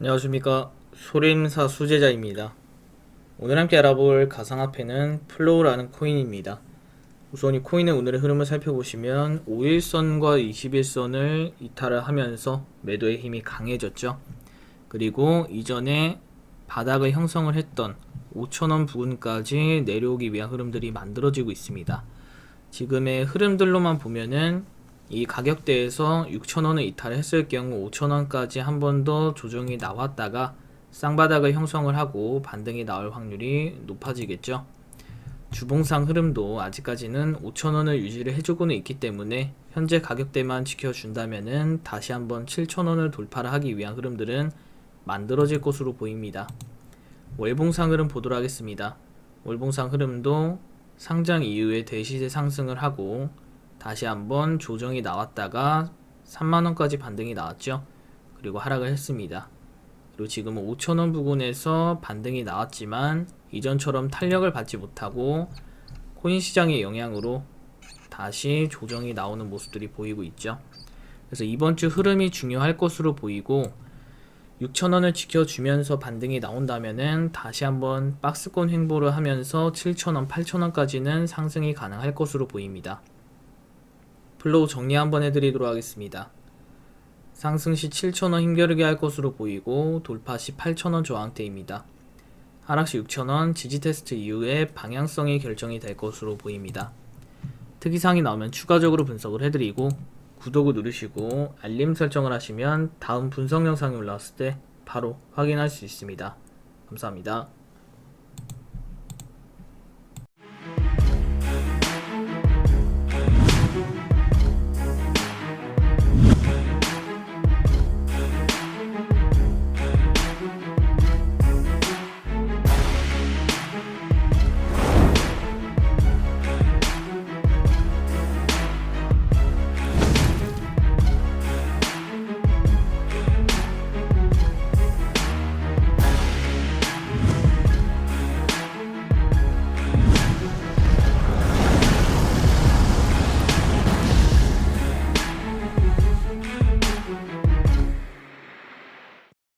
안녕하십니까. 소림사 수제자입니다. 오늘 함께 알아볼 가상화폐는 플로우라는 코인입니다. 우선 이 코인의 오늘의 흐름을 살펴보시면 5일선과 21선을 이탈을 하면서 매도의 힘이 강해졌죠. 그리고 이전에 바닥을 형성을 했던 5천원 부근까지 내려오기 위한 흐름들이 만들어지고 있습니다. 지금의 흐름들로만 보면은 이 가격대에서 6,000원을 이탈했을 경우 5,000원까지 한 번 더 조정이 나왔다가 쌍바닥을 형성을 하고 반등이 나올 확률이 높아지겠죠. 주봉상 흐름도 아직까지는 5,000원을 유지를 해주고는 있기 때문에 현재 가격대만 지켜준다면은 다시 한번 7,000원을 돌파를 하기 위한 흐름들은 만들어질 것으로 보입니다. 월봉상 흐름 보도록 하겠습니다. 월봉상 흐름도 상장 이후에 대시세 상승을 하고 다시 한번 조정이 나왔다가 3만원까지 반등이 나왔죠. 그리고 하락을 했습니다. 그리고 지금은 5천원 부근에서 반등이 나왔지만 이전처럼 탄력을 받지 못하고 코인 시장의 영향으로 다시 조정이 나오는 모습들이 보이고 있죠. 그래서 이번 주 흐름이 중요할 것으로 보이고 6,000원을 지켜주면서 반등이 나온다면은 다시 한번 박스권 횡보를 하면서 7,000원, 8,000원까지는 상승이 가능할 것으로 보입니다. 플로우 정리 한번 해드리도록 하겠습니다. 상승 시 7,000원 힘겨루게 할 것으로 보이고 돌파 시 8,000원 저항대입니다. 하락 시 6,000원 지지 테스트 이후에 방향성이 결정이 될 것으로 보입니다. 특이사항이 나오면 추가적으로 분석을 해드리고 구독을 누르시고 알림 설정을 하시면 다음 분석 영상이 올라왔을 때 바로 확인할 수 있습니다. 감사합니다.